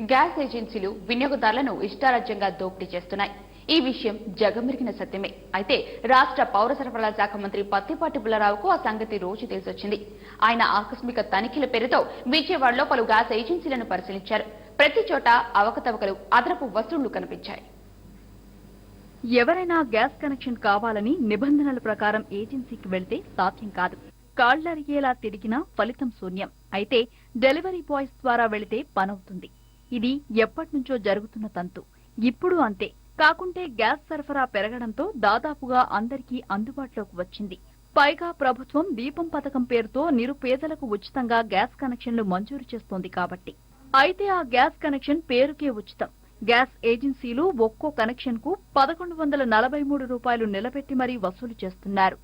Gas ఏజెన్సీలు వినియోగదారులను ఇష్టారాజ్యంగా దోపిడీ చేస్తున్నాయి. ఈ విషయం జగమెరిగిన సత్యమే. అయితే రాష్ట్ర పౌర సరఫరాల శాఖ మంత్రి పత్తిపాటి పుల్లారావుకు ఆ సంగతి రోజు తెలిసొచ్చింది. ఆయన ఆకస్మిక తనిఖీల పేరుతో విజయవాడలో పలు గ్యాస్ ఏజెన్సీలను పరిశీలించారు. ప్రతి చోట అవకతవకలు అదనపు వసూళ్ళు కనిపించాయి. ఎవరైనా గ్యాస్ కనెక్షన్ కావాలని నిబంధనల ప్రకారం ఏజెన్సీకి వెళ్తే సాధ్యం కాదు. కాళ్ళరిగేలా తిరిగినా ఫలితం శూన్యం. అయితే డెలివరీ బాయ్స్ ద్వారా వెళితే పనవుతుంది. ఇది ఎప్పటినుంచో జరుగుతున్న తంతు. ఇప్పుడు అంతే. కాకుంటే గ్యాస్ సరఫరా పెరగడంతో దాదాపుగా అందరికీ అందుబాటులోకి వచ్చింది. పైగా ప్రభుత్వం దీపం పథకం పేరుతో నిరుపేదలకు ఉచితంగా గ్యాస్ కనెక్షన్లు మంజూరు చేస్తోంది కాబట్టి. అయితే ఆ గ్యాస్ కనెక్షన్ పేరుకే ఉచితం. గ్యాస్ ఏజెన్సీలు ఒక్కో కనెక్షన్కు పదకొండు వందల నలభై మూడు రూపాయలు నిలబెట్టి మరీ వసూలు చేస్తున్నారు.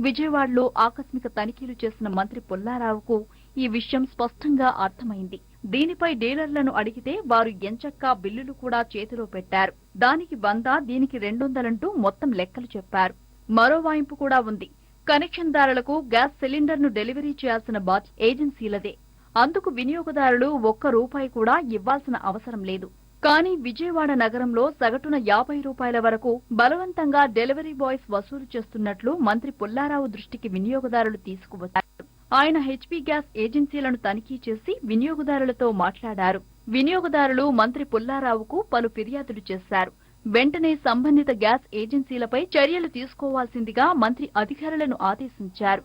విజయవాడలో ఆకస్మిక తనిఖీలు చేసిన మంత్రి పుల్లారావుకు ఈ విషయం స్పష్టంగా అర్థమైంది. దీనిపై డీలర్లను అడిగితే వారు ఎంచక్కా బిల్లులు కూడా చేతిలో పెట్టారు. దానికి వంద దీనికి రెండొందలంటూ మొత్తం లెక్కలు చెప్పారు. మరో వాయింపు కూడా ఉంది. కనెక్షన్దారులకు గ్యాస్ సిలిండర్ను డెలివరీ చేయాల్సిన బాధ్యత ఏజెన్సీలదే. అందుకు వినియోగదారులు ఒక్క రూపాయి కూడా ఇవ్వాల్సిన అవసరం లేదు. కానీ విజయవాడ నగరంలో సగటున యాభై రూపాయల వరకు బలవంతంగా డెలివరీ బాయ్స్ వసూలు చేస్తున్నట్లు మంత్రి పుల్లారావు దృష్టికి వినియోగదారులు తీసుకువచ్చారు. ఆయన హెచ్పీ గ్యాస్ ఏజెన్సీలను తనిఖీ చేసి వినియోగదారులతో మాట్లాడారు. వినియోగదారులు మంత్రి పుల్లారావుకు పలు ఫిర్యాదులు చేశారు. వెంటనే సంబంధిత గ్యాస్ ఏజెన్సీలపై చర్యలు తీసుకోవాల్సిందిగా మంత్రి అధికారులను ఆదేశించారు.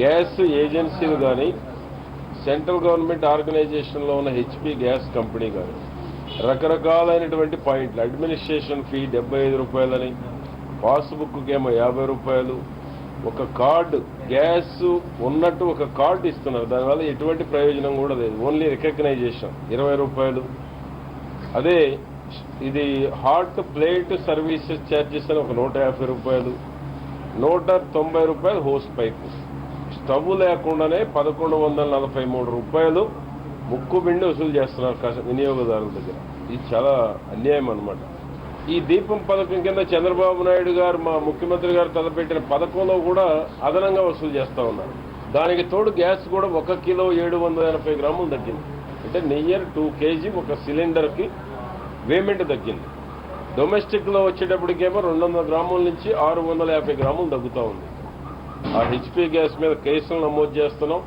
గ్యాస్ ఏజెన్సీలు కానీ సెంట్రల్ గవర్నమెంట్ ఆర్గనైజేషన్లో ఉన్న హెచ్పి గ్యాస్ కంపెనీ కానీ రకరకాలైనటువంటి పాయింట్లు అడ్మినిస్ట్రేషన్ ఫీ డెబ్బై ఐదు రూపాయలని పాస్బుక్కి ఏమో యాభై రూపాయలు ఒక కార్డు గ్యాస్ ఉన్నట్టు ఒక కార్డు ఇస్తున్నారు. దానివల్ల ఎటువంటి ప్రయోజనం కూడా లేదు. ఓన్లీ రికగ్నైజేషన్ ఇరవై రూపాయలు. అదే ఇది హాట్ ప్లేట్ సర్వీసెస్ ఛార్జెస్ అని ఒక నూట యాభై రూపాయలు. నూట తొంభై రూపాయలు హోస్ పైపు. స్టవ్ లేకుండానే పదకొండు వందల నలభై మూడు రూపాయలు ముక్కు బిండి వసూలు చేస్తున్నారు వినియోగదారుల దగ్గర. ఇది చాలా అన్యాయం అన్నమాట. ఈ దీపం పథకం కింద చంద్రబాబు నాయుడు గారు మా ముఖ్యమంత్రి గారు తలపెట్టిన పథకంలో కూడా అదనంగా వసూలు చేస్తూ ఉన్నారు. దానికి తోడు గ్యాస్ కూడా ఒక కిలో ఏడు వందల ఎనభై గ్రాములు తగ్గింది. అంటే నియర్ టూ కేజీ ఒక సిలిండర్కి పేమెంట్ తగ్గింది. డొమెస్టిక్లో వచ్చేటప్పటికేమో రెండు వందల గ్రాముల నుంచి ఆరు వందల యాభై గ్రాములు తగ్గుతూ ఉంది. ఆ హెచ్పి గ్యాస్ మీద కేసులు నమోదు చేస్తున్నాం.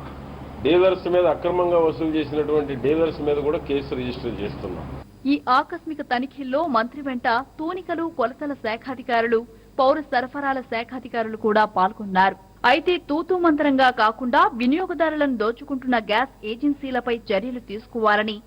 డీలర్స్ మీద అక్రమంగా వసూలు చేసినటువంటి డీలర్స్ మీద కూడా కేసు రిజిస్టర్ చేస్తున్నాం. ఈ ఆకస్మిక తనిఖీల్లో మంత్రి వెంట తూనికలు కొలతల శాఖాధికారులు పౌర సరఫరాల శాఖాధికారులు కూడా పాల్గొన్నారు. అయితే తూతూ మంత్రంగా కాకుండా వినియోగదారులను దోచుకుంటున్న గ్యాస్ ఏజెన్సీలపై చర్యలు తీసుకోవాలని